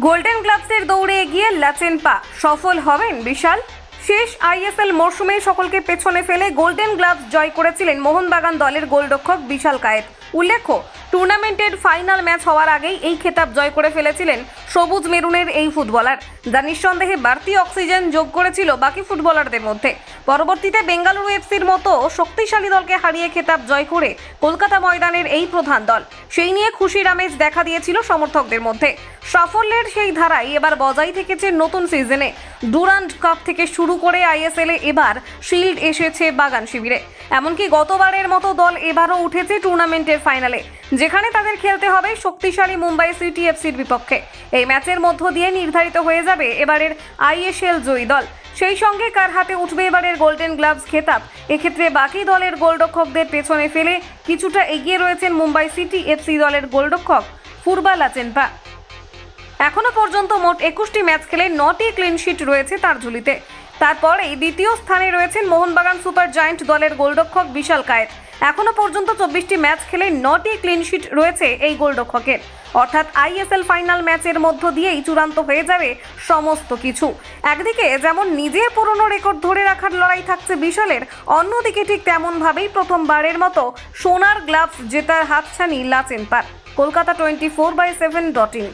Golden গ্লাভসের দৌড়ে এগিয়ে লাচেন পা। সফল হবেন বিশাল। শেষ আইএসএল মরশুমে সকলকে পেছনে ফেলে গোল্ডেন গ্লাভস জয় করেছিলেন মোহনবাগান দলের গোলরক্ষক বিশাল কায়েত। উল্লেখ্য, টুর্নামেন্টের ফাইনাল ম্যাচ হওয়ার আগেই এই খেতাব জয় করে ফেলেছিলেন সবুজ মেরুনের এই ফুটবলার, যা নিঃসন্দেহে বাড়তি অক্সিজেন যোগ করেছিল বাকি ফুটবলারদের মধ্যে। পরবর্তীতে বেঙ্গালুরু এফসির মতো শক্তিশালী দলকে হারিয়ে খেতাব জয় করে কলকাতা ময়দানের এই প্রধান দল, সেই নিয়ে খুশির আমেজ দেখা দিয়েছিল সমর্থকদের মধ্যে। সাফল্যের সেই ধারাই এবার বজায় থেকেছে নতুন সিজনে। ডুরান্ড কাপ থেকে শুরু করে আইএসএল এ এবার শিল্ড এসেছে বাগান শিবিরে। এমনকি গতবারের মতো দল এবারও উঠেছে টুর্নামেন্টের ফাইনালে। যেখানে তাদের খেলতে হবে শক্তিশালী মুম্বাই সিটি এফসির বিপক্ষে। এই ম্যাচের মধ্য দিয়ে নির্ধারিত হয়ে যাবে এবারের আইএসএল জয়ী দল। সেই সঙ্গে কার হাতে উঠবে এবারের গোল্ডেন গ্লাভস খেতাব? এক্ষেত্রে বাকি দলের গোলরক্ষকদের পেছনে ফেলে কিছুটা এগিয়ে রয়েছেন মুম্বাই সিটি এফসি দলের গোলরক্ষক ফুরবা লাচেনপা এখনও পর্যন্ত মোট একুশটি ম্যাচ খেলে নটি ক্লিনশিট রয়েছে তার ঝুলিতে। তারপরেই দ্বিতীয় স্থানে রয়েছেন মোহনবাগান সুপার জায়ান্ট দলের গোলরক্ষক বিশাল কায়েত। এখনও পর্যন্ত চব্বিশটি ম্যাচ খেলে নটি ক্লিনশিট রয়েছে এই গোলরক্ষকের। অর্থাৎ আইএসএল ফাইনাল ম্যাচের মধ্য দিয়েই চূড়ান্ত হয়ে যাবে সমস্ত কিছু। একদিকে যেমন নিজের পুরনো রেকর্ড ধরে রাখার লড়াই থাকছে বিশালের, অন্যদিকে ঠিক তেমনভাবেই প্রথমবারের মতো সোনার গ্লাভস জেতার হাতছানি লাচেন পার Kolkata twenty four by seven dot in